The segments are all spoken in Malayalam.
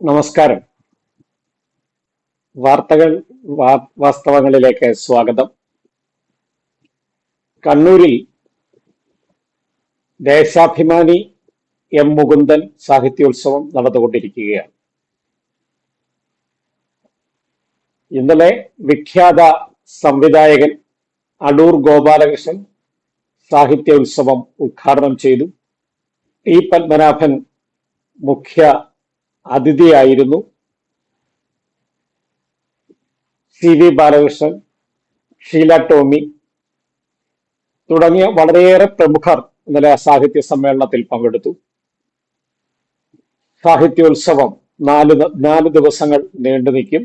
നമസ്കാരം. വാർത്തകൾ വാസ്തവങ്ങളിലേക്ക് സ്വാഗതം. കണ്ണൂരിൽ ദേശാഭിമാനി എം മുകുന്ദൻ സാഹിത്യോത്സവം നടന്നുകൊണ്ടിരിക്കുകയാണ്. ഇന്നലെ വിഖ്യാത സംവിധായകൻ അടൂർ ഗോപാലകൃഷ്ണൻ സാഹിത്യോത്സവം ഉദ്ഘാടനം ചെയ്തു. ടി പത്മനാഭൻ മുഖ്യ അതിഥിയായിരുന്നു സി വി ബാലകൃഷ്ണൻ ഷീല ടോമി തുടങ്ങിയ വളരെയേറെ പ്രമുഖർ ഇന്നലെ സാഹിത്യ സമ്മേളനത്തിൽ പങ്കെടുത്തു. സാഹിത്യോത്സവം നാല് നാല് ദിവസങ്ങൾ നീണ്ടു നിൽക്കും.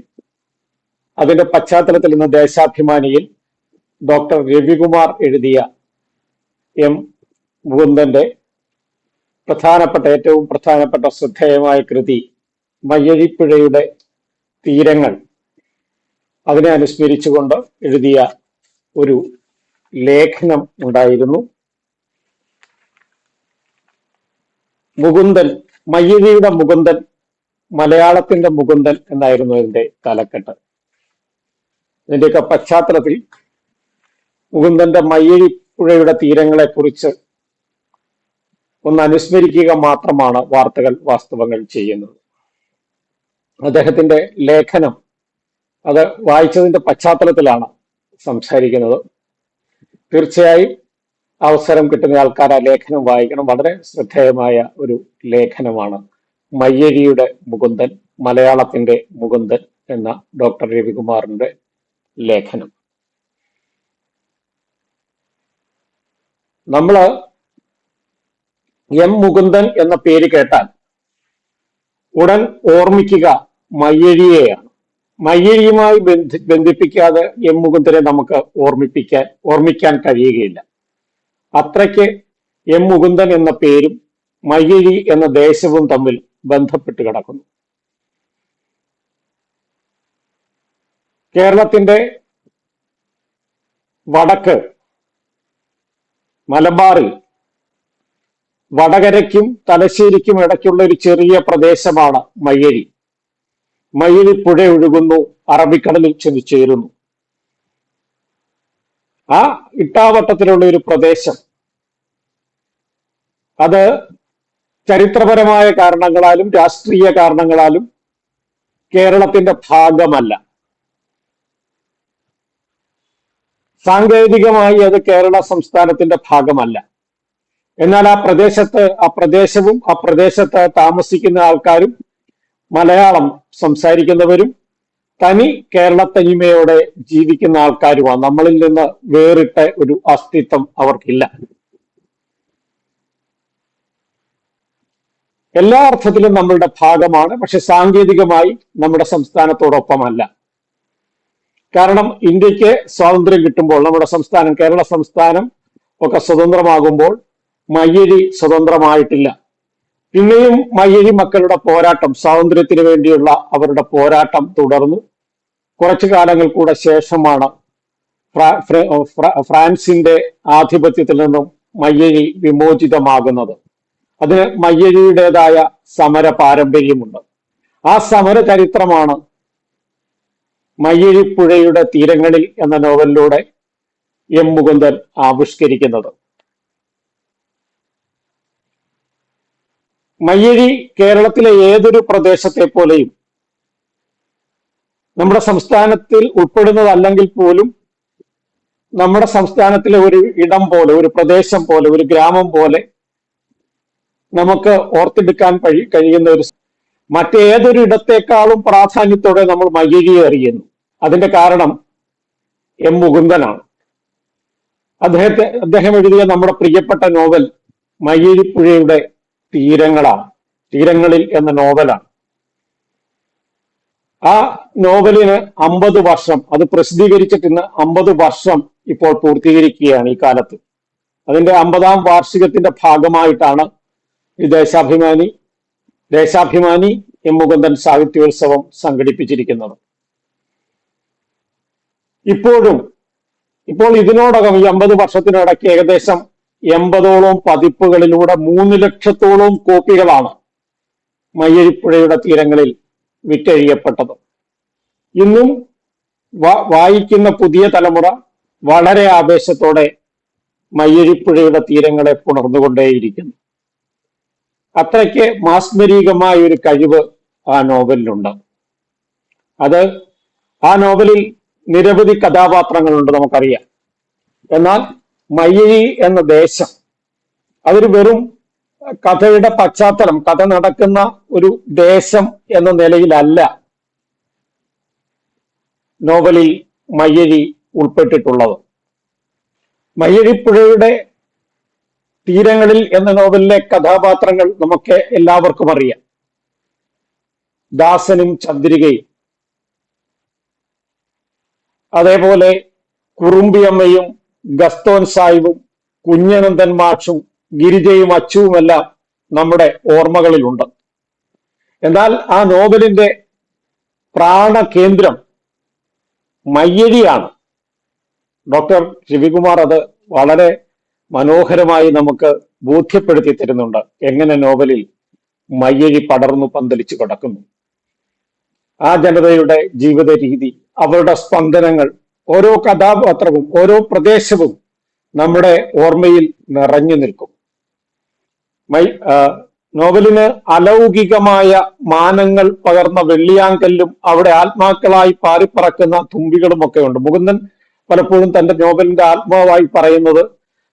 അതിന്റെ പശ്ചാത്തലത്തിൽ ഇന്ന് ദേശാഭിമാനിയിൽ ഡോക്ടർ രവികുമാർ എഴുതിയ എം. മുകുന്ദന്റെ പ്രധാനപ്പെട്ട ഏറ്റവും പ്രധാനപ്പെട്ട ശ്രദ്ധേയമായ കൃതി മയ്യഴിപ്പുഴയുടെ തീരങ്ങൾ. അതിനെ അനുസ്മരിച്ചുകൊണ്ട് എഴുതിയ ഒരു ലേഖനം ഉണ്ടായിരുന്നു. മുകുന്ദൻ മയ്യഴിയുടെ മുകുന്ദൻ മലയാളത്തിന്റെ മുകുന്ദൻ എന്നായിരുന്നു ഇതിന്റെ തലക്കെട്ട് ഇതിന്റെയൊക്കെ പശ്ചാത്തലത്തിൽ മുകുന്ദന്റെ മയ്യഴിപ്പുഴയുടെ തീരങ്ങളെ കുറിച്ച് ഒന്ന് അനുസ്മരിക്കുക മാത്രമാണ് വാർത്തകൾ വാസ്തവങ്ങൾ ചെയ്യുന്നത്. അദ്ദേഹത്തിന്റെ ലേഖനം അത് വായിച്ചതിന്റെ പശ്ചാത്തലത്തിലാണ് സംസാരിക്കുന്നത്. തീർച്ചയായും അവസരം കിട്ടുന്ന ആൾക്കാർ ആ ലേഖനം വായിക്കണം. വളരെ ശ്രദ്ധേയമായ ഒരു ലേഖനമാണ്. മയ്യഴിയുടെ മുകുന്ദൻ മലയാളത്തിന്റെ മുകുന്ദൻ എന്ന ഡോക്ടർ രവികുമാറിന്റെ ലേഖനം. നമ്മൾ എം മുകുന്ദൻ എന്ന പേര് കേട്ടാൽ ഉടൻ ഓർമ്മിക്കുക മയ്യഴിയെയാണ്. മയ്യഴിയുമായി ബന്ധി ബന്ധിപ്പിക്കാതെ എം മുകുന്ദനെ നമുക്ക് ഓർമ്മിപ്പിക്കാൻ ഓർമ്മിക്കാൻ കഴിയുകയില്ല. അത്രയ്ക്ക് എം മുകുന്ദൻ എന്ന പേരും മയ്യഴി എന്ന ദേശവും തമ്മിൽ ബന്ധപ്പെട്ട് കിടക്കുന്നു. കേരളത്തിന്റെ വടക്ക് മലബാറിൽ വടകരയ്ക്കും തലശ്ശേരിക്കും ഇടയ്ക്കുള്ള ഒരു ചെറിയ പ്രദേശമാണ് മയ്യഴി. മയ്യഴി പുഴ ഒഴുകുന്നു അറബിക്കടലിൽ ചെന്ന് ആ ഇട്ടാവട്ടത്തിലുള്ള ഒരു പ്രദേശം. അത് ചരിത്രപരമായ കാരണങ്ങളാലും രാഷ്ട്രീയ കാരണങ്ങളാലും കേരളത്തിന്റെ ഭാഗമല്ല. സാങ്കേതികമായി അത് കേരള സംസ്ഥാനത്തിന്റെ ഭാഗമല്ല. എന്നാൽ ആ പ്രദേശത്ത് ആ പ്രദേശവും ആ പ്രദേശത്ത് താമസിക്കുന്ന ആൾക്കാരും മലയാളം സംസാരിക്കുന്നവരും തനി കേരള തനിമയോടെ ജീവിക്കുന്ന ആൾക്കാരുമാണ്. നമ്മളിൽ നിന്ന് വേറിട്ട ഒരു അസ്തിത്വം അവർക്കില്ല. എല്ലാ അർത്ഥത്തിലും നമ്മളുടെ ഭാഗമാണ് പക്ഷെ സാങ്കേതികമായി നമ്മുടെ സംസ്ഥാനത്തോടൊപ്പമല്ല. കാരണം ഇന്ത്യയ്ക്ക് സ്വാതന്ത്ര്യം കിട്ടുമ്പോൾ നമ്മുടെ സംസ്ഥാനം കേരള സംസ്ഥാനം ഒക്കെ സ്വതന്ത്രമാകുമ്പോൾ മയ്യഴി സ്വതന്ത്രമായിട്ടില്ല. പിന്നെയും മയ്യഴി മക്കളുടെ പോരാട്ടം സ്വാതന്ത്ര്യത്തിന് വേണ്ടിയുള്ള അവരുടെ പോരാട്ടം തുടർന്നു. കുറച്ചു കാലങ്ങൾ കൂടെ ശേഷമാണ് ഫ്രാ- ഫ്ര- ഫ്ര- ഫ്രാൻസിന്റെ ആധിപത്യത്തിൽ നിന്നും മയ്യഴി വിമോചിതമാകുന്നത്. അതിന് മയ്യഴിയുടേതായ സമര പാരമ്പര്യമുണ്ട്. ആ സമര ചരിത്രമാണ് മയ്യഴിപ്പുഴയുടെ തീരങ്ങളിൽ എന്ന നോവലിലൂടെ എം മുകുന്ദൻ ആവിഷ്കരിക്കുന്നത്. മയ്യഴി കേരളത്തിലെ ഏതൊരു പ്രദേശത്തെ പോലെയും നമ്മുടെ സംസ്ഥാനത്തിൽ ഉൾപ്പെടുന്നതല്ലെങ്കിൽ പോലും നമ്മുടെ സംസ്ഥാനത്തിലെ ഒരു ഇടം പോലെ ഒരു പ്രദേശം പോലെ ഒരു ഗ്രാമം പോലെ നമുക്ക് ഓർത്തെടുക്കാൻ കഴി- കഴിയുന്ന ഒരു മറ്റേതൊരു ഇടത്തെക്കാളും പ്രാധാന്യത്തോടെ നമ്മൾ മയ്യഴിയെ അറിയുന്നു. അതിന്റെ കാരണം എം മുകുന്ദനാണ്. അദ്ദേഹത്തെ അദ്ദേഹം എഴുതിയ നമ്മുടെ പ്രിയപ്പെട്ട നോവൽ മയ്യഴിപ്പുഴയുടെ തീരങ്ങളാണ്. തീരങ്ങളിൽ എന്ന നോവലാണ്. ആ നോവലിന് അമ്പത് വർഷം അത് പ്രസിദ്ധീകരിച്ചിട്ട് ഇന്ന് അമ്പത് വർഷം ഇപ്പോൾ പൂർത്തീകരിക്കുകയാണ് ഈ കാലത്ത്. അതിന്റെ അമ്പതാം വാർഷികത്തിന്റെ ഭാഗമായിട്ടാണ് ദേശാഭിമാനി ദേശാഭിമാനി എം മുകുന്ദൻ സാഹിത്യോത്സവം സംഘടിപ്പിച്ചിരിക്കുന്നത്. ഇപ്പോഴും ഇപ്പോൾ ഇതിനോടകം ഈ അമ്പത് വർഷത്തിനിടയ്ക്ക് ഏകദേശം എൺപതോളം പതിപ്പുകളിലൂടെ മൂന്ന് ലക്ഷത്തോളം കോപ്പികളാണ് മയ്യഴിപ്പുഴയുടെ തീരങ്ങളിൽ വിറ്റഴിയപ്പെട്ടത്. ഇന്നും വായിക്കുന്ന പുതിയ തലമുറ വളരെ ആവേശത്തോടെ മയ്യഴിപ്പുഴയുടെ തീരങ്ങളെ പുണർന്നുകൊണ്ടേയിരിക്കുന്നു. അത്രയ്ക്ക് മാസ്മരീകമായ ഒരു കഴിവ് ആ നോവലിലുണ്ട്. അത് ആ നോവലിൽ നിരവധി കഥാപാത്രങ്ങളുണ്ട് നമുക്കറിയാം. എന്നാൽ മയ്യഴി എന്ന ദേശം. അതൊരു വെറും കഥയുടെ പശ്ചാത്തലം. കഥ നടക്കുന്ന ഒരു ദേശം എന്ന നിലയിലല്ല നോവലിൽ മയ്യഴി ഉൾപ്പെട്ടിട്ടുള്ളത്. മയ്യഴിപ്പുഴയുടെ തീരങ്ങളിൽ എന്ന നോവലിലെ കഥാപാത്രങ്ങൾ നമുക്ക് എല്ലാവർക്കും അറിയാം. ദാസനും ചന്ദ്രികയും. അതേപോലെ കുറുമ്പിയമ്മയും ഗസ്തോൻ സാഹിബും കുഞ്ഞനന്ദൻ മാഷും ഗിരിജയും അച്ചുവുമെല്ലാം നമ്മുടെ ഓർമ്മകളിലുണ്ട്. എന്നാൽ ആ നോവലിന്റെ പ്രാണകേന്ദ്രം മയ്യഴിയാണ്. ഡോക്ടർ രവികുമാർ അത് വളരെ മനോഹരമായി നമുക്ക് ബോധ്യപ്പെടുത്തി തരുന്നുണ്ട്. എങ്ങനെ നോവലിൽ മയ്യഴി പടർന്നു പന്തലിച്ചു കിടക്കുന്നു. ആ ജനതയുടെ ജീവിത രീതി അവരുടെ സ്പന്ദനങ്ങൾ ഓരോ കഥാപാത്രവും ഓരോ പ്രദേശവും നമ്മുടെ ഓർമ്മയിൽ നിറഞ്ഞു നിൽക്കും. മൈ നോവലിന് അലൗകികമായ മാനങ്ങൾ പകർന്ന വെള്ളിയാങ്കല്ലും അവിടെ ആത്മാക്കളായി പാറിപ്പറക്കുന്ന തുമ്പികളും ഒക്കെ ഉണ്ട്. മുകുന്ദൻ പലപ്പോഴും തന്റെ നോവലിന്റെ ആത്മാവായി പറയുന്നത്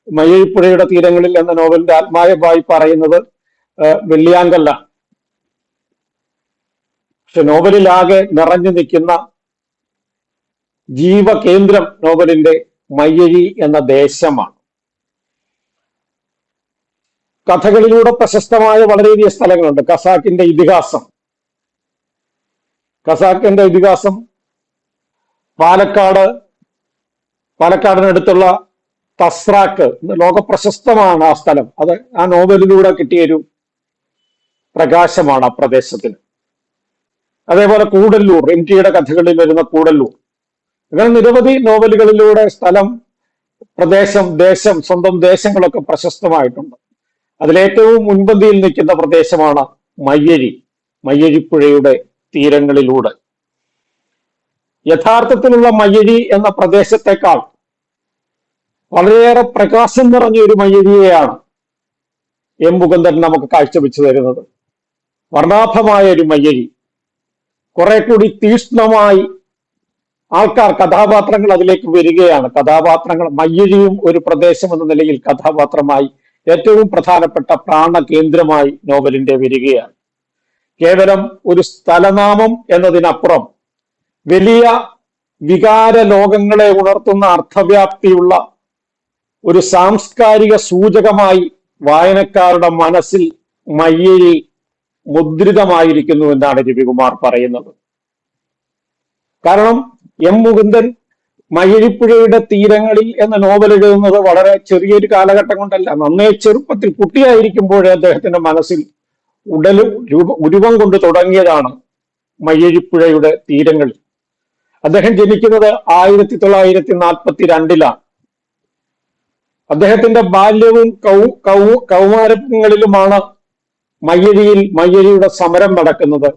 മയ്യഴിപ്പുഴയുടെ തീരങ്ങളിൽ എന്ന നോവലിന്റെ ആത്മാവായി പറയുന്നത് വെള്ളിയാങ്കല്ല പക്ഷെ നോവലിലാകെ നിറഞ്ഞു നിൽക്കുന്ന ജീവകേന്ദ്രം നോവലിന്റെ മയ്യഴി എന്ന ദേശമാണ്. കഥകളിലൂടെ പ്രശസ്തമായ വളരെയധികം സ്ഥലങ്ങളുണ്ട്. കസാക്കിന്റെ ഇതിഹാസം. കസാക്കിന്റെ ഇതിഹാസം പാലക്കാട് പാലക്കാടിനടുത്തുള്ള തസ്രാക്ക് ലോക പ്രശസ്തമാണ് ആ സ്ഥലം. അത് ആ നോവലിലൂടെ കിട്ടിയൊരു പ്രകാശമാണ് ആ പ്രദേശത്തിന്. അതേപോലെ കൂടല്ലൂർ എം ടിയുടെ കഥകളിൽ വരുന്ന കൂടല്ലൂർ. അങ്ങനെ നിരവധി നോവലുകളിലൂടെ സ്ഥലം പ്രദേശം ദേശം സ്വന്തം ദേശങ്ങളൊക്കെ പ്രശസ്തമായിട്ടുണ്ട്. അതിലേറ്റവും മുൻപന്തിയിൽ നിൽക്കുന്ന പ്രദേശമാണ് മയ്യഴി മയ്യഴിപ്പുഴയുടെ തീരങ്ങളിലൂടെ. യഥാർത്ഥത്തിലുള്ള മയ്യഴി എന്ന പ്രദേശത്തെക്കാൾ വളരെയേറെ പ്രകാശം നിറഞ്ഞ ഒരു മയ്യഴിയെയാണ് എം മുകുന്ദൻ നമുക്ക് കാഴ്ചവെച്ചു തരുന്നത്. വർണാഭമായ ഒരു മയ്യഴി. കുറെ കൂടി തീഷ്ണമായി ആൾക്കാർ കഥാപാത്രങ്ങൾ അതിലേക്ക് വരികയാണ്. കഥാപാത്രങ്ങൾ മയ്യഴിയും ഒരു പ്രദേശം എന്ന നിലയിൽ കഥാപാത്രമായി ഏറ്റവും പ്രധാനപ്പെട്ട പ്രാണകേന്ദ്രമായി നോവലിന്റെ വരികയാണ്. കേവലം ഒരു സ്ഥലനാമം എന്നതിനപ്പുറം വലിയ വികാര ലോകങ്ങളെ ഉണർത്തുന്ന അർത്ഥവ്യാപ്തിയുള്ള ഒരു സാംസ്കാരിക സൂചകമായി വായനക്കാരുടെ മനസ്സിൽ മയ്യഴി മുദ്രിതമായിരിക്കുന്നു എന്നാണ് രവികുമാർ പറയുന്നത്. കാരണം എം മുകുന്ദൻ മയ്യഴിപ്പുഴയുടെ തീരങ്ങളിൽ എന്ന നോവൽ എഴുതുന്നത് വളരെ ചെറിയൊരു കാലഘട്ടം കൊണ്ടല്ല. നന്നേ ചെറുപ്പത്തിൽ കുട്ടിയായിരിക്കുമ്പോഴേ അദ്ദേഹത്തിന്റെ മനസ്സിൽ ഉടലും ഉരുവം കൊണ്ട് തുടങ്ങിയതാണ് മയ്യഴിപ്പുഴയുടെ തീരങ്ങളിൽ അദ്ദേഹം ജനിക്കുന്നത് ആയിരത്തി തൊള്ളായിരത്തി നാൽപ്പത്തി രണ്ടിലാണ് അദ്ദേഹത്തിന്റെ ബാല്യവും കൗ കൗ കൗമാരങ്ങളിലുമാണ് മയ്യഴിയിൽ മയ്യഴിയുടെ സമരം നടക്കുന്നത്.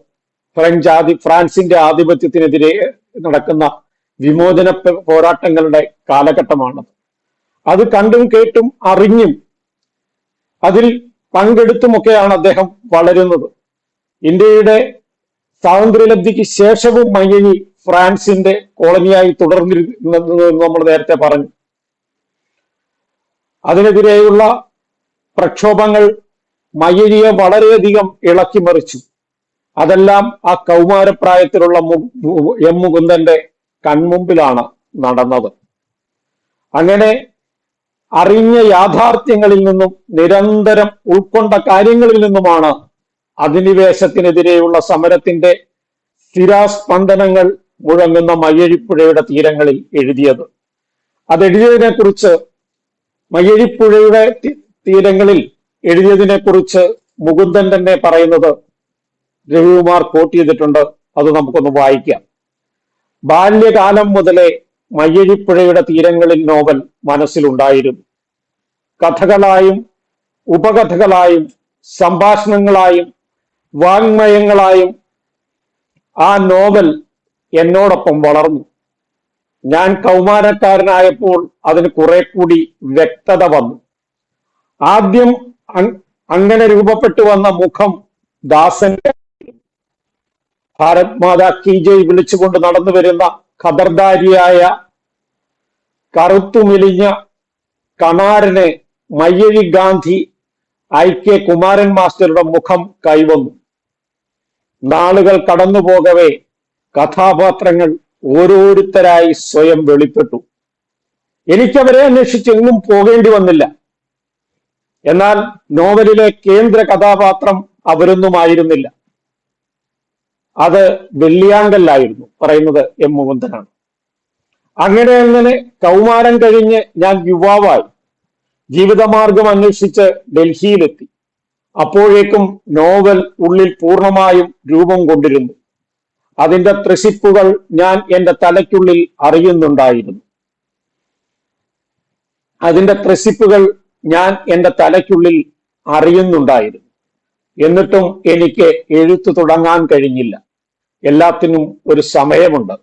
ഫ്രഞ്ച് ആദി ഫ്രാൻസിന്റെ ആധിപത്യത്തിനെതിരെ നടക്കുന്ന വിമോചന പോരാട്ടങ്ങളുടെ കാലഘട്ടമാണത്. അത് കണ്ടും കേട്ടും അറിഞ്ഞും അതിൽ പങ്കെടുത്തുമൊക്കെയാണ് അദ്ദേഹം വളരുന്നത്. ഇന്ത്യയുടെ സ്വാതന്ത്ര്യലബ്ധിക്ക് ശേഷവും മയങ്ങി ഫ്രാൻസിന്റെ കോളനിയായി തുടർന്നിരുന്നത് നമ്മൾ നേരത്തെ പറഞ്ഞു. അതിനെതിരെയുള്ള പ്രക്ഷോഭങ്ങൾ മയ്യഴിയെ വളരെയധികം ഇളക്കിമറിച്ചു അതെല്ലാം ആ കൗമാരപ്രായത്തിലുള്ള എം മുകുന്ദന്റെ കൺമുമ്പിലാണ് നടന്നത്. അങ്ങനെ അറിഞ്ഞ യാഥാർത്ഥ്യങ്ങളിൽ നിന്നും നിരന്തരം ഉൾക്കൊണ്ട കാര്യങ്ങളിൽ നിന്നുമാണ് അധിനിവേശത്തിനെതിരെയുള്ള സമരത്തിന്റെ സ്ഥിരാസ്പന്ദനങ്ങൾ മുഴങ്ങുന്ന മയ്യഴിപ്പുഴയുടെ തീരങ്ങളിൽ എഴുതിയത്. അതെഴുതിയതിനെ കുറിച്ച് മയ്യഴിപ്പുഴയുടെ തീരങ്ങളിൽ എഴുതിയതിനെ കുറിച്ച് മുകുന്ദൻ തന്നെ പറയുന്നത് രവികുമാർ കോട്ട് ചെയ്തിട്ടുണ്ട്. അത് നമുക്കൊന്ന് വായിക്കാം. ബാല്യകാലം മുതലേ മയ്യഴിപ്പുഴയുടെ തീരങ്ങളിൽ നോവൽ മനസ്സിലുണ്ടായിരുന്നു. കഥകളായും ഉപകഥകളായും സംഭാഷണങ്ങളായും വാങ്മയങ്ങളായും ആ നോവൽ എന്നോടൊപ്പം വളർന്നു. ഞാൻ കൗമാരക്കാരനായപ്പോൾ അതിന് കുറെ കൂടി വ്യക്തത വന്നു. ആദ്യം അങ്- അങ്ങനെ രൂപപ്പെട്ടു വന്ന മുഖം ദാസന്റെ ഭാരത് മാതാ കി ജയ് വിളിച്ചുകൊണ്ട് നടന്നു വരുന്ന ഖദർദാരിയായ കറുത്തുമിലിഞ്ഞ കണാരനെ മയ്യഴി ഗാന്ധി ഐ കെ കുമാരൻ മാസ്റ്ററുടെ മുഖം കൈവന്നു. നാളുകൾ കടന്നു പോകവേ കഥാപാത്രങ്ങൾ ഓരോരുത്തരായി സ്വയം വെളിപ്പെട്ടു. എനിക്കവരെ അന്വേഷിച്ച് എങ്ങും പോകേണ്ടി വന്നില്ല. എന്നാൽ നോവലിലെ കേന്ദ്ര കഥാപാത്രം അവരൊന്നുമായിരുന്നില്ല. അത് വെള്ളിയാങ്കല്ലായിരുന്നു പറയുന്നത് എം മുകുന്ദനാണ്. അങ്ങനെ അങ്ങനെ കൗമാരം കഴിഞ്ഞ് ഞാൻ യുവാവായി. ജീവിതമാർഗം അന്വേഷിച്ച് ഡൽഹിയിലെത്തി. അപ്പോഴേക്കും നോവൽ ഉള്ളിൽ പൂർണമായും രൂപം കൊണ്ടിരുന്നു. അതിന്റെ ത്രസിപ്പുകൾ ഞാൻ എന്റെ തലയ്ക്കുള്ളിൽ അറിയുന്നുണ്ടായിരുന്നു. അതിന്റെ ത്രസിപ്പുകൾ ഞാൻ എന്റെ തലയ്ക്കുള്ളിൽ അറിയുന്നുണ്ടായിരുന്നു. എന്നിട്ടും എനിക്ക് എഴുത്ത് തുടങ്ങാൻ കഴിഞ്ഞില്ല. എല്ലാത്തിനും ഒരു സമയമുണ്ട്.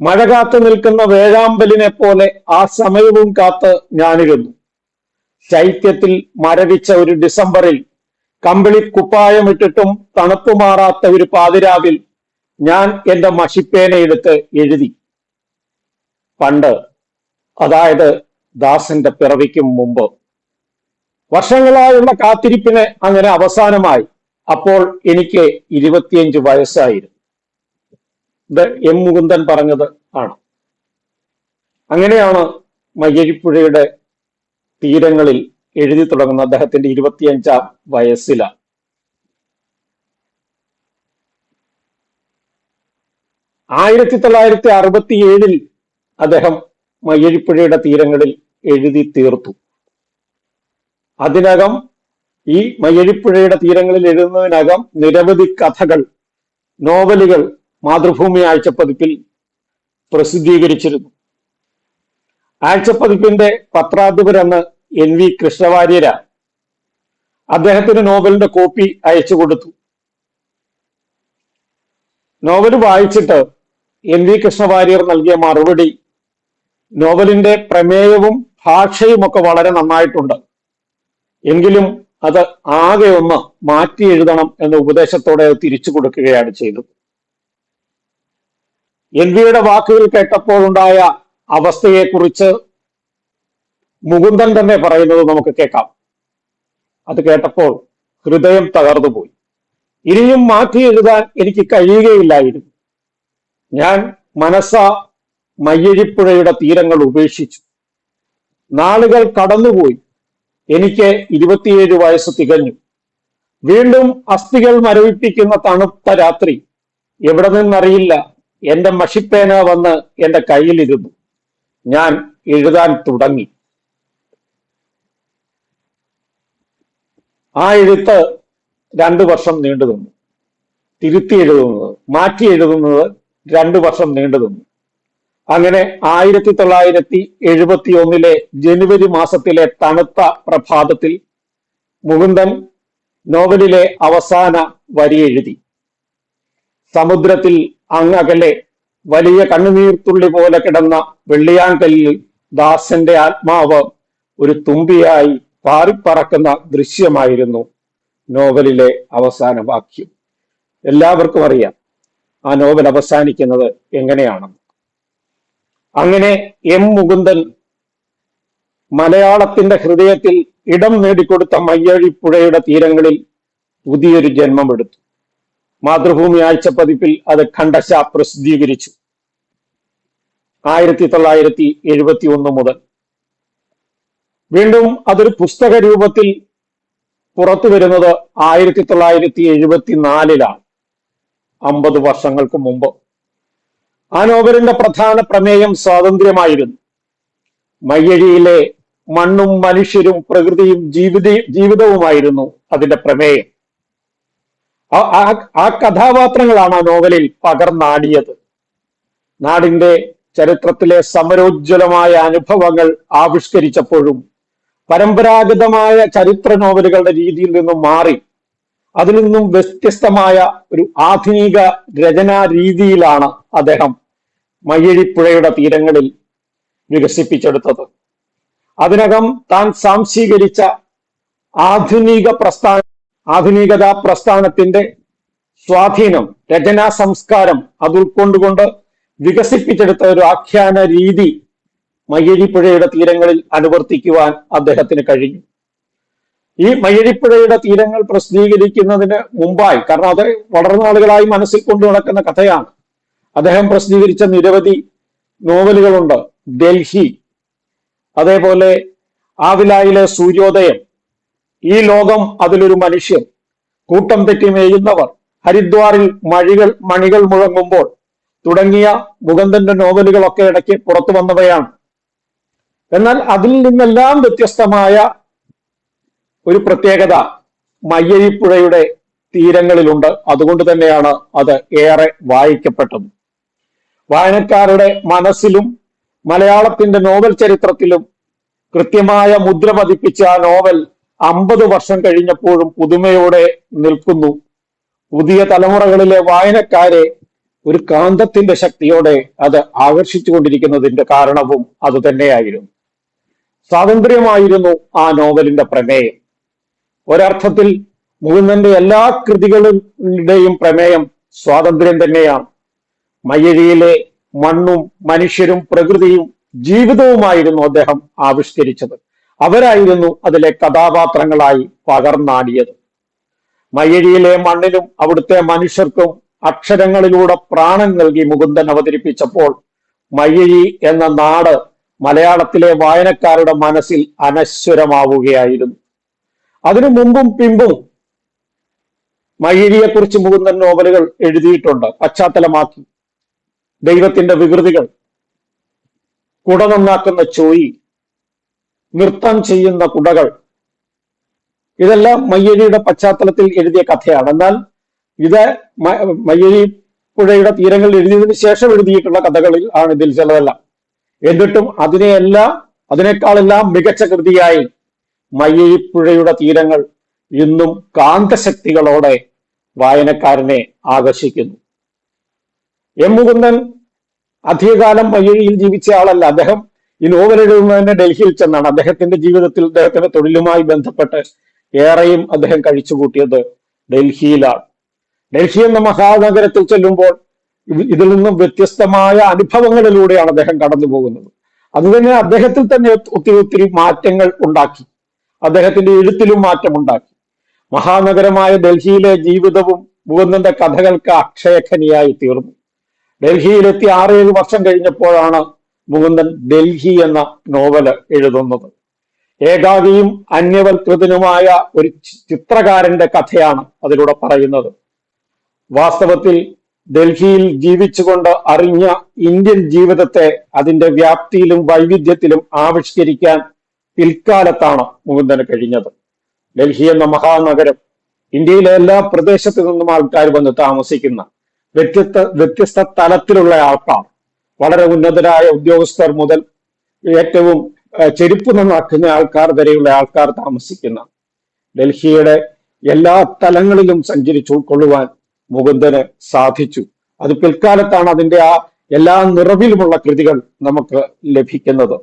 മഴ കാത്തു നിൽക്കുന്ന വേഴാമ്പലിനെ പോലെ ആ സമയവും കാത്ത് ഞാനിരുന്നു. ശൈത്യത്തിൽ മരവിച്ച ഒരു ഡിസംബറിൽ കമ്പിളി കുപ്പായമിട്ടിട്ടും തണുപ്പ് മാറാത്ത ഒരു പാതിരാവിൽ ഞാൻ എന്റെ മഷിപ്പേനയെടുത്ത് എഴുതി. പണ്ട് അതായത് ദാസന്റെ പിറവിക്കും മുമ്പ് വർഷങ്ങളായുള്ള കാത്തിരിപ്പിന് അങ്ങനെ അവസാനമായി. അപ്പോൾ എനിക്ക് ഇരുപത്തിയഞ്ച് വയസ്സായിരുന്നു. എം മുകുന്ദൻ പറഞ്ഞത് ആണ്. അങ്ങനെയാണ് മയ്യഴിപ്പുഴയുടെ തീരങ്ങളിൽ എഴുതി തുടങ്ങുന്ന അദ്ദേഹത്തിന്റെ ഇരുപത്തിയഞ്ചാം വയസ്സിലാണ് ആയിരത്തി തൊള്ളായിരത്തി അറുപത്തി ഏഴിൽ അദ്ദേഹം മയ്യഴിപ്പുഴയുടെ തീരങ്ങളിൽ എഴുതി തീർത്തു. അതിനകം ഈ മയ്യഴിപ്പുഴയുടെ തീരങ്ങളിൽ എഴുതുന്നതിനകം നിരവധി കഥകൾ നോവലുകൾ മാതൃഭൂമി ആഴ്ചപ്പതിപ്പിൽ പ്രസിദ്ധീകരിച്ചിരുന്നു. ആഴ്ചപ്പതിപ്പിന്റെ പത്രാധിപരെന്ന് എൻ വി കൃഷ്ണവാര്യര. അദ്ദേഹത്തിന് നോവലിന്റെ കോപ്പി അയച്ചു കൊടുത്തു. നോവൽ വായിച്ചിട്ട് എൻ വി കൃഷ്ണവാര്യർ നൽകിയ മറുപടി നോവലിന്റെ പ്രമേയവും ഭാഷയും ഒക്കെ വളരെ നന്നായിട്ടുണ്ട്. എങ്കിലും അത് ആകെ ഒന്ന് മാറ്റി എഴുതണം എന്ന ഉപദേശത്തോടെ തിരിച്ചു കൊടുക്കുകയാണ് ചെയ്തത്. എൻ വിയുടെ വാക്കുകൾ കേട്ടപ്പോഴുണ്ടായ അവസ്ഥയെക്കുറിച്ച് മുകുന്ദൻ തന്നെ പറയുന്നത് നമുക്ക് കേൾക്കാം. അത് കേട്ടപ്പോൾ ഹൃദയം തകർന്നുപോയി ഇനിയും മാറ്റി എഴുതാൻ എനിക്ക് കഴിയുകയില്ലായിരുന്നു. ഞാൻ മനസ്സ മയ്യഴിപ്പുഴയുടെ തീരങ്ങൾ ഉപേക്ഷിച്ചു. നാളുകൾ കടന്നുപോയി. എനിക്ക് ഇരുപത്തിയേഴ് വയസ്സ് തികഞ്ഞു. വീണ്ടും അസ്ഥികൾ മരവിപ്പിക്കുന്ന തണുത്ത രാത്രി എവിടെ നിന്നറിയില്ല. എന്റെ മഷിപ്പേന വന്ന് എന്റെ കയ്യിലിരുന്നു. ഞാൻ എഴുതാൻ തുടങ്ങി. ആ എഴുത്ത് രണ്ടു വർഷം നീണ്ടു നിന്നു തിരുത്തി എഴുതുന്നത് മാറ്റി എഴുതുന്നത് രണ്ടു വർഷം നീണ്ടു നിന്നു അങ്ങനെ ആയിരത്തി തൊള്ളായിരത്തി എഴുപത്തി ഒന്നിലെ ജനുവരി മാസത്തിലെ തണുത്ത പ്രഭാതത്തിൽ മുകുന്ദൻ നോവലിലെ അവസാന വരി എഴുതി. സമുദ്രത്തിൽ അങ്ങകലെ വലിയ കണ്ണുനീർത്തുള്ളി പോലെ കിടന്ന വെള്ളിയാങ്കല്ലിൽ ദാസന്റെ ആത്മാവ് ഒരു തുമ്പിയായി പാറിപ്പറക്കുന്ന ദൃശ്യമായിരുന്നു നോവലിലെ അവസാന വാക്യം. എല്ലാവർക്കും അറിയാം ആ നോവൽ അവസാനിക്കുന്നത് എങ്ങനെയാണെന്ന് അങ്ങനെ എം മുകുന്ദൻ മലയാളത്തിന്റെ ഹൃദയത്തിൽ ഇടം നേടിക്കൊടുത്ത മയ്യഴിപ്പുഴയുടെ തീരങ്ങളിൽ പുതിയൊരു ജന്മമെടുത്തു. മാതൃഭൂമി ആഴ്ചപ്പതിപ്പിൽ അത് ഖണ്ഡശ പ്രസിദ്ധീകരിച്ചു. ആയിരത്തി തൊള്ളായിരത്തി എഴുപത്തി ഒന്ന് മുതൽ. വീണ്ടും അതൊരു പുസ്തക രൂപത്തിൽ പുറത്തു വരുന്നത് ആയിരത്തി തൊള്ളായിരത്തി എഴുപത്തിനാലിലാണ് അമ്പത് വർഷങ്ങൾക്ക് മുമ്പ്. ആ നോവലിന്റെ പ്രധാന പ്രമേയം സ്വാതന്ത്ര്യമായിരുന്നു. മയ്യഴിയിലെ മണ്ണും മനുഷ്യരും പ്രകൃതിയും ജീവിത ജീവിതവുമായിരുന്നു അതിന്റെ പ്രമേയം. ആ- കഥാപാത്രങ്ങളാണ് ആ നോവലിൽ പകർന്നാടിയത് നാടിന്റെ ചരിത്രത്തിലെ സമരോജ്വലമായ അനുഭവങ്ങൾ ആവിഷ്കരിച്ചപ്പോഴും പരമ്പരാഗതമായ ചരിത്ര നോവലുകളുടെ രീതിയിൽ നിന്നും മാറി അതിൽ നിന്നും വ്യത്യസ്തമായ ഒരു ആധുനിക രചനാ രീതിയിലാണ് അദ്ദേഹം മയ്യഴിപ്പുഴയുടെ തീരങ്ങളിൽ വികസിപ്പിച്ചെടുത്തത്. അതിനകം താൻ സാംശീകരിച്ച ആധുനിക പ്രസ്ഥാന ആധുനികതാ പ്രസ്ഥാനത്തിന്റെ സ്വാധീനം രചനാ സംസ്കാരം അത് ഉൾക്കൊണ്ടുകൊണ്ട് വികസിപ്പിച്ചെടുത്ത ഒരു ആഖ്യാന രീതി മയ്യഴിപ്പുഴയുടെ തീരങ്ങളിൽ അനുവർത്തിക്കുവാൻ അദ്ദേഹത്തിന് കഴിഞ്ഞു. ഈ മയ്യഴിപ്പുഴയുടെ തീരങ്ങൾ പ്രസിദ്ധീകരിക്കുന്നതിന് മുമ്പായി കാരണം അത് വളരെ നാളുകളായി മനസ്സിൽ കൊണ്ടു നടക്കുന്ന കഥയാണ്. അദ്ദേഹം പ്രസിദ്ധീകരിച്ച നിരവധി നോവലുകളുണ്ട്. ഡൽഹി. അതേപോലെ ആവിലായിലെ സൂര്യോദയം. ഈ ലോകം അതിലൊരു മനുഷ്യൻ. കൂട്ടം തെറ്റി മേയുന്നവർ. ഹരിദ്വാറിൽ മഴികൾ മണികൾ മുഴങ്ങുമ്പോൾ തുടങ്ങിയ മുകന്ദന്റെ നോവലുകളൊക്കെ ഇടയ്ക്ക് പുറത്തു വന്നവയാണ്. എന്നാൽ അതിൽ നിന്നെല്ലാം വ്യത്യസ്തമായ ഒരു പ്രത്യേകത മയ്യഴിപ്പുഴയുടെ തീരങ്ങളിലുണ്ട്. അതുകൊണ്ട് തന്നെയാണ് അത് ഏറെ വായിക്കപ്പെട്ടത്. വായനക്കാരുടെ മനസ്സിലും മലയാളത്തിന്റെ നോവൽ ചരിത്രത്തിലും കൃത്യമായ മുദ്ര പതിപ്പിച്ച ആ നോവൽ അമ്പത് വർഷം കഴിഞ്ഞപ്പോഴും പുതുമയോടെ നിൽക്കുന്നു. പുതിയ തലമുറകളിലെ വായനക്കാരെ ഒരു കാന്തത്തിന്റെ ശക്തിയോടെ അത് ആകർഷിച്ചുകൊണ്ടിരിക്കുന്നതിന്റെ കാരണവും അത് തന്നെയായിരുന്നു. സ്വാതന്ത്ര്യമായിരുന്നു ആ നോവലിന്റെ പ്രമേയം. ഒരർത്ഥത്തിൽ മുകുന്ദന്റെ എല്ലാ കൃതികളുടെയും പ്രമേയം സ്വാതന്ത്ര്യം തന്നെയാണ്. മയ്യഴിയിലെ മണ്ണും മനുഷ്യരും പ്രകൃതിയും ജീവിതവുമായിരുന്നു അദ്ദേഹം ആവിഷ്കരിച്ചത്. അവരായിരുന്നു അതിലെ കഥാപാത്രങ്ങളായി പകർന്നാടിയത്. മയ്യഴിയിലെ മണ്ണിലും അവിടുത്തെ മനുഷ്യർക്കും അക്ഷരങ്ങളിലൂടെ പ്രാണൻ നൽകി മുകുന്ദൻ അവതരിപ്പിച്ചപ്പോൾ മയ്യഴി എന്ന നാട് മലയാളത്തിലെ വായനക്കാരുടെ മനസ്സിൽ അനശ്വരമാവുകയായിരുന്നു. അതിനു മുമ്പും പിമ്പും മയ്യഴിയെക്കുറിച്ച് മുകുന്ദൻ നോവലുകൾ എഴുതിയിട്ടുണ്ട്. പശ്ചാത്തലമാക്കി. ദൈവത്തിന്റെ വികൃതികൾ. കുട നന്നാക്കുന്ന ചോയി നൃത്തം ചെയ്യുന്ന കുടകൾ. ഇതെല്ലാം മയ്യഴിയുടെ പശ്ചാത്തലത്തിൽ എഴുതിയ കഥയാണ്. എന്നാൽ ഇത് മയ്യഴി പുഴയുടെ തീരങ്ങളിൽ എഴുതിയതിന് ശേഷം എഴുതിയിട്ടുള്ള കഥകളിൽ ആണ് ഇതിൽ ചിലതെല്ലാം. എന്നിട്ടും അതിനെയെല്ലാം അതിനേക്കാളെല്ലാം മികച്ച കൃതിയായി മയ്യഴിപ്പുഴയുടെ തീരങ്ങൾ ഇന്നും കാന്തശക്തികളോടെ വായനക്കാരനെ ആകർഷിക്കുന്നു. എം മുകുന്ദൻ അധികകാലം മയ്യഴിയിൽ ജീവിച്ച ആളല്ല. അദ്ദേഹം ഈ നോവൽ എഴുതുന്നതിന് ഡൽഹിയിൽ ചെന്നാണ്. അദ്ദേഹത്തിന്റെ ജീവിതത്തിൽ അദ്ദേഹത്തിന്റെ തൊഴിലുമായി ബന്ധപ്പെട്ട് ഏറെയും അദ്ദേഹം കഴിച്ചുകൂട്ടിയത് ഡൽഹിയിലാണ്. ഡൽഹി എന്ന മഹാനഗരത്തിൽ ചെല്ലുമ്പോൾ ഇതിൽ നിന്നും വ്യത്യസ്തമായ അനുഭവങ്ങളിലൂടെയാണ് അദ്ദേഹം കടന്നു പോകുന്നത്. അതുതന്നെ അദ്ദേഹത്തിൽ തന്നെ ഒത്തിരി ഒത്തിരി മാറ്റങ്ങൾ ഉണ്ടാക്കി. അദ്ദേഹത്തിന്റെ എഴുത്തിലും മാറ്റമുണ്ടാക്കി. മഹാനഗരമായ ഡൽഹിയിലെ ജീവിതവും മുകുന്ദന്റെ കഥകൾക്ക് അക്ഷയഖനിയായി തീർന്നു. ഡൽഹിയിലെത്തി ആറേഴ് വർഷം കഴിഞ്ഞപ്പോഴാണ് മുകുന്ദൻ ഡൽഹി എന്ന നോവൽ എഴുതുന്നത്. ഏകാഗിയും അന്യവൽകൃതനുമായ ഒരു ചിത്രകാരന്റെ കഥയാണ് അതിലൂടെ പറയുന്നത്. വാസ്തവത്തിൽ ഡൽഹിയിൽ ജീവിച്ചുകൊണ്ട് അറിഞ്ഞ ഇന്ത്യൻ ജീവിതത്തെ അതിന്റെ വ്യാപ്തിയിലും വൈവിധ്യത്തിലും ആവിഷ്കരിക്കാൻ പിൽക്കാലത്താണ് മുകുന്ദന് കഴിഞ്ഞത്. ഡൽഹി എന്ന മഹാനഗരം ഇന്ത്യയിലെ എല്ലാ പ്രദേശത്തു നിന്നും ആൾക്കാർ വന്ന് താമസിക്കുന്ന വ്യത്യസ്ത വ്യത്യസ്ത തലത്തിലുള്ള ആൾക്കാർ. വളരെ ഉന്നതരായ ഉദ്യോഗസ്ഥർ മുതൽ ഏറ്റവും ചെരുപ്പ് നന്നാക്കുന്ന ആൾക്കാർ വരെയുള്ള ആൾക്കാർ താമസിക്കുന്ന ഡൽഹിയുടെ എല്ലാ തലങ്ങളിലും സഞ്ചരിച്ചു ഉൾക്കൊള്ളുവാൻ മുകുന്ദന് സാധിച്ചു. അത് പിൽക്കാലത്താണ് അതിന്റെ ആ എല്ലാ നിറവിലുമുള്ള കൃതികൾ നമുക്ക് ലഭിക്കുന്നത്.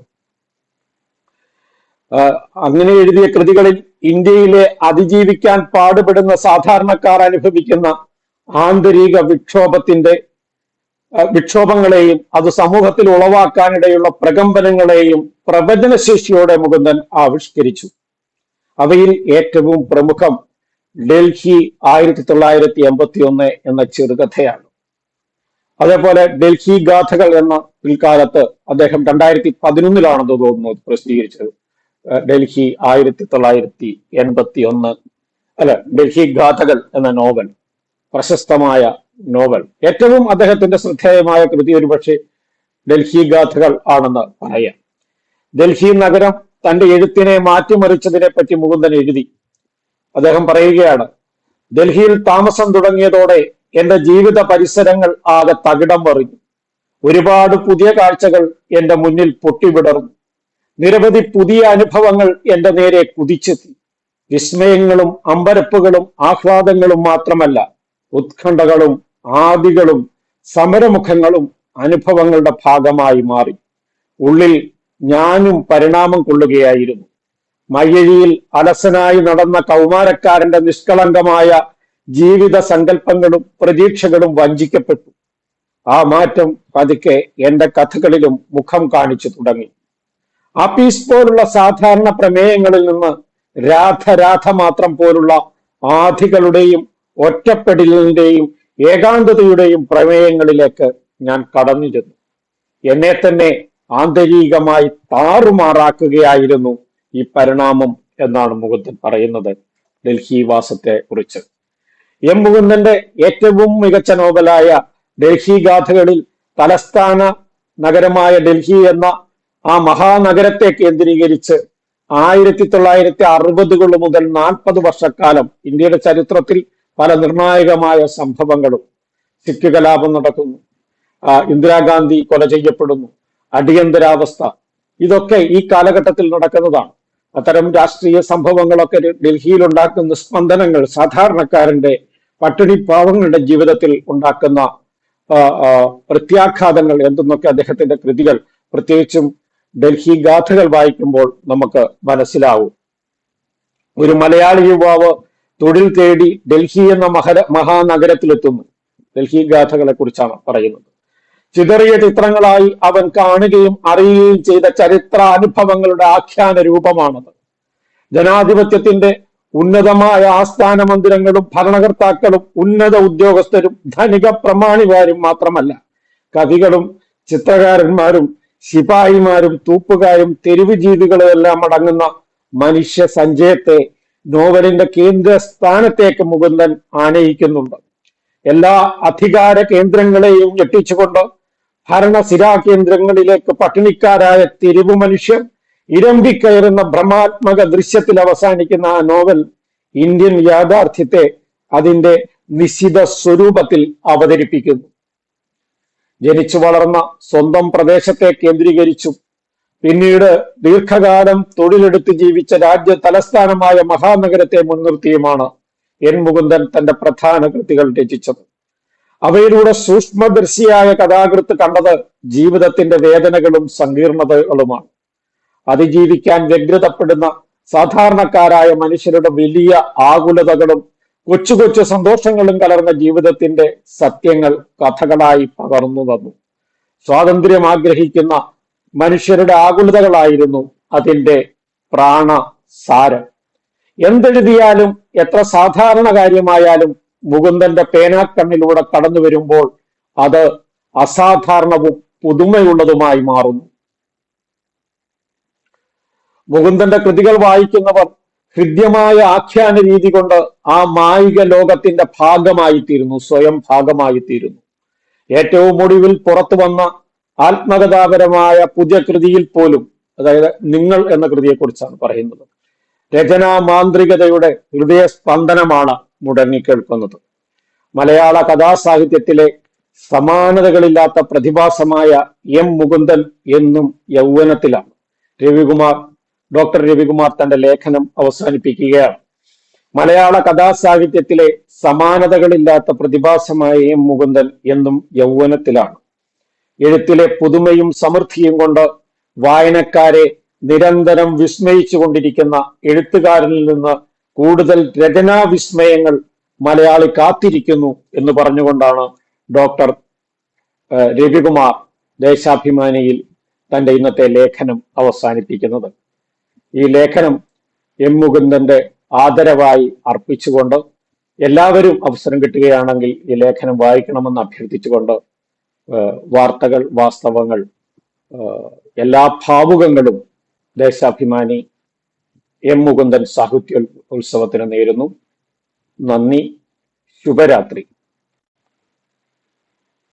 അങ്ങനെ എഴുതിയ കൃതികളിൽ ഇന്ത്യയിലെ അതിജീവിക്കാൻ പാടുപെടുന്ന സാധാരണക്കാർ അനുഭവിക്കുന്ന ആന്തരിക വിക്ഷോഭത്തിന്റെ വിക്ഷോഭങ്ങളെയും അത് സമൂഹത്തിൽ ഉളവാക്കാനിടയുള്ള പ്രകമ്പനങ്ങളെയും പ്രവചനശേഷിയോടെ മുകുന്ദൻ ആവിഷ്കരിച്ചു. അവയിൽ ഏറ്റവും പ്രമുഖം ഡൽഹി ആയിരത്തി തൊള്ളായിരത്തി എൺപത്തി ഒന്ന് എന്ന ചെറുകഥയാണ്. അതേപോലെ ഡൽഹി ഗാഥകൾ എന്ന പിൽക്കാലത്ത് അദ്ദേഹം രണ്ടായിരത്തി പതിനൊന്നിലാണെന്ന് തോന്നുന്നു പ്രസിദ്ധീകരിച്ചത്. ഡൽഹി ആയിരത്തി തൊള്ളായിരത്തി എൺപത്തി ഒന്ന് അല്ല ഡൽഹി ഗാഥകൾ എന്ന നോവൽ. പ്രശസ്തമായ നോവൽ. ഏറ്റവും അദ്ദേഹത്തിന്റെ ശ്രദ്ധേയമായ കൃതി ഒരുപക്ഷെ ഡൽഹി ഗാഥകൾ ആണെന്ന് പറയാം. ഡൽഹി നഗരം തന്റെ എഴുത്തിനെ മാറ്റിമറിച്ചതിനെ പറ്റി മുകുന്ദൻ എഴുതി. അദ്ദേഹം പറയുകയാണ് ഡൽഹിയിൽ താമസം തുടങ്ങിയതോടെ എന്റെ ജീവിത പരിസരങ്ങൾ ആകെ തകിടം മറിഞ്ഞു. ഒരുപാട് പുതിയ കാഴ്ചകൾ എന്റെ മുന്നിൽ പൊട്ടിവിടർന്നു. നിരവധി പുതിയ അനുഭവങ്ങൾ എന്റെ നേരെ കുതിച്ചെത്തി. വിസ്മയങ്ങളും അമ്പരപ്പുകളും ആഹ്ലാദങ്ങളും മാത്രമല്ല ഉത്കണ്ഠകളും ആദികളും സമരമുഖങ്ങളും അനുഭവങ്ങളുടെ ഭാഗമായി മാറി. ഉള്ളിൽ ഞാനും പരിണാമം കൊള്ളുകയായിരുന്നു. മയ്യഴിയിൽ അലസനായി നടന്ന കൗമാരക്കാരന്റെ നിഷ്കളങ്കമായ ജീവിത സങ്കല്പങ്ങളും പ്രതീക്ഷകളും വഞ്ചിക്കപ്പെട്ടു. ആ മാറ്റം പതുക്കെ എന്റെ കഥകളിലും മുഖം കാണിച്ചു തുടങ്ങി. അപ്പീസ് പോലുള്ള സാധാരണ പ്രമേയങ്ങളിൽ നിന്ന് രാധരാധ രാധ മാത്രം പോലുള്ള ആധികളുടെയും ഒറ്റപ്പെടലിന്റെയും ഏകാന്തതയുടെയും പ്രമേയങ്ങളിലേക്ക് ഞാൻ കടന്നിരുന്നു. എന്നെ തന്നെ ആന്തരികമായി താറുമാറാക്കുകയായിരുന്നു ഈ പരിണാമം എന്നാണ് മുകുന്ദൻ പറയുന്നത് ഡൽഹി വാസത്തെ കുറിച്ച്. എം മുകുന്ദന്റെ ഏറ്റവും മികച്ച നോവലായ ഡൽഹി ഗാഥകളിൽ തലസ്ഥാന നഗരമായ ഡൽഹി എന്ന ആ മഹാനഗരത്തെ കേന്ദ്രീകരിച്ച് ആയിരത്തി തൊള്ളായിരത്തി അറുപതുകൾ മുതൽ നാൽപ്പത് വർഷക്കാലം ഇന്ത്യയുടെ ചരിത്രത്തിൽ പല നിർണായകമായ സംഭവങ്ങളും സിഖ് കലാപം നടക്കുന്നു. ഇന്ദിരാഗാന്ധി കൊല ചെയ്യപ്പെടുന്നു. അടിയന്തരാവസ്ഥ. ഇതൊക്കെ ഈ കാലഘട്ടത്തിൽ നടക്കുന്നതാണ്. അത്തരം രാഷ്ട്രീയ സംഭവങ്ങളൊക്കെ ഡൽഹിയിൽ ഉണ്ടാക്കുന്ന സ്പന്ദനങ്ങൾ സാധാരണക്കാരന്റെ പട്ടിണി പാവങ്ങളുടെ ജീവിതത്തിൽ ഉണ്ടാക്കുന്ന പ്രത്യാഘാതങ്ങൾ എന്തെന്നൊക്കെ അദ്ദേഹത്തിന്റെ കൃതികൾ പ്രത്യേകിച്ചും ഡൽഹി ഗാഥകൾ വായിക്കുമ്പോൾ നമുക്ക് മനസ്സിലാവും. ഒരു മലയാളി യുവാവ് തൊഴിൽ തേടി ഡൽഹി എന്ന മഹര മഹാനഗരത്തിലെത്തുന്നു. ഡൽഹി ഗാഥകളെ കുറിച്ചാണ് പറയുന്നത്. ചിതറിയ ചിത്രങ്ങളായി അവൻ കാണുകയും അറിയുകയും ചെയ്ത ചരിത്രാനുഭവങ്ങളുടെ ആഖ്യാന രൂപമാണത്. ജനാധിപത്യത്തിന്റെ ഉന്നതമായ ആസ്ഥാന മന്ദിരങ്ങളും ഭരണകർത്താക്കളും ഉന്നത ഉദ്യോഗസ്ഥരും ധനിക പ്രമാണിമാരും മാത്രമല്ല കവികളും ചിത്രകാരന്മാരും ശിപായിമാരും തൂപ്പുകാരും തെരുവ് ജീവികളും എല്ലാം അടങ്ങുന്ന മനുഷ്യ സഞ്ചയത്തെ നോവലിന്റെ കേന്ദ്ര സ്ഥാനത്തേക്ക് മുകുന്ദൻ ആനയിക്കുന്നുണ്ട്. എല്ലാ അധികാര കേന്ദ്രങ്ങളെയും ഞെട്ടിച്ചുകൊണ്ട് ഭരണസിരാ കേന്ദ്രങ്ങളിലേക്ക് പട്ടിണിക്കാരായ തെരുവു മനുഷ്യർ ഇരമ്പിക്കയറുന്ന ഭ്രമാത്മക ദൃശ്യത്തിൽ അവസാനിക്കുന്ന ആ നോവൽ ഇന്ത്യൻ യാഥാർത്ഥ്യത്തെ അതിന്റെ നിശ്ചിത സ്വരൂപത്തിൽ അവതരിപ്പിക്കുന്നു. ജനിച്ചു വളർന്ന സ്വന്തം പ്രദേശത്തെ കേന്ദ്രീകരിച്ചു പിന്നീട് ദീർഘകാലം തൊഴിലെടുത്ത് ജീവിച്ച രാജ്യ തലസ്ഥാനമായ മഹാനഗരത്തെ മുൻനിർത്തിയുമാണ് എൻ മുകുന്ദൻ തന്റെ പ്രധാന കൃതികൾ രചിച്ചത്. അവയിലൂടെ സൂക്ഷ്മദർശിയായ കഥാകൃത്ത് കണ്ടത് ജീവിതത്തിന്റെ വേദനകളും സങ്കീർണതകളുമാണ്. അതിജീവിക്കാൻ വ്യഗ്രതപ്പെടുന്ന സാധാരണക്കാരായ മനുഷ്യരുടെ വലിയ ആകുലതകളും കൊച്ചു കൊച്ചു സന്തോഷങ്ങളും കലർന്ന ജീവിതത്തിന്റെ സത്യങ്ങൾ കഥകളായി പകർന്നു തന്നു. സ്വാതന്ത്ര്യം ആഗ്രഹിക്കുന്ന മനുഷ്യരുടെ ആകുലതകളായിരുന്നു അതിന്റെ പ്രാണസാരം. എന്തെഴുതിയാലും എത്ര സാധാരണ കാര്യമായാലും മുകുന്ദന്റെ പേനാക്കണ്ണിലൂടെ കടന്നു വരുമ്പോൾ അത് അസാധാരണവും പുതുമയുള്ളതുമായി മാറുന്നു. മുകുന്ദന്റെ കൃതികൾ വായിക്കുന്നവർ ഹൃദ്യമായ ആഖ്യാന രീതി കൊണ്ട് ആ മായിക ലോകത്തിന്റെ ഭാഗമായിത്തീരുന്നു സ്വയം ഭാഗമായിത്തീരുന്നു. ഏറ്റവും ഒടുവിൽ പുറത്തു വന്ന ആത്മകഥാപരമായ പുതിയ കൃതിയിൽ പോലും അതായത് നിങ്ങൾ എന്ന കൃതിയെ കുറിച്ചാണ് പറയുന്നത്. രചനാ മാന്ത്രികതയുടെ ഹൃദയസ്പന്ദനമാണ് മുടങ്ങിക്കേൾക്കുന്നത് മലയാള കഥാസാഹിത്യത്തിലെ സമാനതകളില്ലാത്ത പ്രതിഭാസമായ എം മുകുന്ദൻ എന്നും യൗവനത്തിലാണ്. രവികുമാർ ഡോക്ടർ രവികുമാർ തന്റെ ലേഖനം അവസാനിപ്പിക്കുകയാണ്. മലയാള കഥാസാഹിത്യത്തിലെ സമാനതകളില്ലാത്ത പ്രതിഭാസമായ എം മുകുന്ദൻ എന്നും യൗവനത്തിലാണ്. എഴുത്തിലെ പുതുമയും സമൃദ്ധിയും കൊണ്ട് വായനക്കാരെ നിരന്തരം വിസ്മയിച്ചു കൊണ്ടിരിക്കുന്ന എഴുത്തുകാരനിൽ നിന്ന് കൂടുതൽ രചനാ വിസ്മയങ്ങൾ മലയാളി കാത്തിരിക്കുന്നു എന്ന് പറഞ്ഞുകൊണ്ടാണ് ഡോക്ടർ രവികുമാർ ദേശാഭിമാനിയിൽ തന്റെ ഇന്നത്തെ ലേഖനം അവസാനിപ്പിക്കുന്നത്. ഈ ലേഖനം എം മുകുന്ദന്റെ ആദരവായി അർപ്പിച്ചുകൊണ്ട് എല്ലാവരും അവസരം കിട്ടുകയാണെങ്കിൽ ഈ ലേഖനം വായിക്കണമെന്ന് അഭ്യർത്ഥിച്ചുകൊണ്ട് വാർത്തകൾ വാസ്തവങ്ങൾ എല്ലാ ഭാവുകങ്ങളും ദേശാഭിമാനി എം മുകുന്ദൻ സാഹിത്യോത്സവത്തിന് നേരുന്നു. നന്ദി. ശുഭരാത്രി.